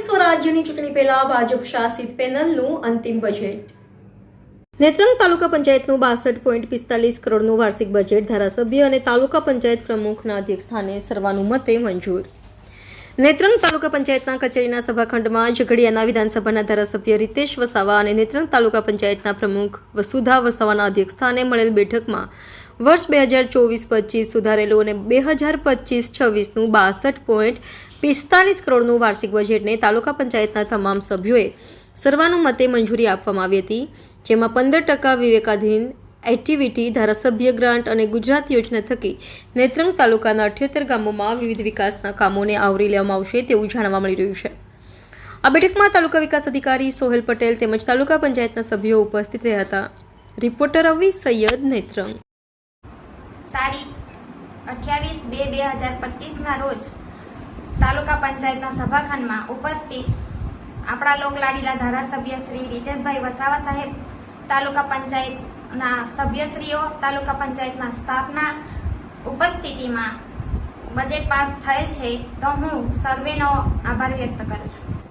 પંચાયતની ચૂંટણી પહેલા ભાજપ શાસિત પેનલનું અંતિમ બજેટ નેત્રંગ તાલુકા પંચાયતનું બાસઠ પોઈન્ટ પિસ્તાલીસ કરોડનું વાર્ષિક બજેટ ધારાસભ્ય અને તાલુકા પંચાયત પ્રમુખના અધ્યક્ષસ્થાને સર્વાનુમતે મંજૂર. નેત્રંગ તાલુકા પંચાયતના કચેરીના સભાખંડમાં ઝઘડિયાના વિધાનસભાના ધારાસભ્ય રીતેશ વસાવા અને નેત્રંગ તાલુકા પંચાયતના પ્રમુખ વસુધા વસાવાના અધ્યક્ષસ્થાને મળેલ બેઠકમાં વર્ષ બે હજાર ચોવીસ પચીસ સુધારેલું અને બે હજાર પચીસ છવ્વીસનું બાસઠ પોઈન્ટ પિસ્તાલીસ કરોડનું વાર્ષિક બજેટને તાલુકા પંચાયતના તમામ સભ્યોએ સર્વાનુમતે મંજૂરી આપવામાં આવી હતી, જેમાં પંદર ટકા વિવેકાધીન એક્ટિવિટી, ધારાસભ્ય ગ્રાન્ટ અને ગુજરાત યોજના થકી નેત્રંગ તાલુકાના અઠ્યોતેર ગામોમાં વિવિધ વિકાસના કામોને આવરી લેવામાં આવશે તેવું જાણવા મળી રહ્યું છે. આ બેઠકમાં તાલુકા વિકાસ અધિકારી સોહેલ પટેલ તેમજ તાલુકા પંચાયતના સભ્યો ઉપસ્થિત રહ્યા હતા. રિપોર્ટર રવિ સૈયદ નેત્રંગ. તારીખ અઠ્યાવીસ બે બે હજાર પચીસના રોજ તાલુકા પંચાયતના સભાખંડમાં ઉપસ્થિત આપણા લોકલાડીલા ધારાસભ્ય શ્રી રીતેશભાઈ વસાવા સાહેબ, તાલુકા પંચાયતના સભ્યશ્રીઓ, તાલુકા પંચાયતના સ્ટાફના ઉપસ્થિતિમાં બજેટ પાસ થયેલ છે તો હું સર્વેનો આભાર વ્યક્ત કરું છું.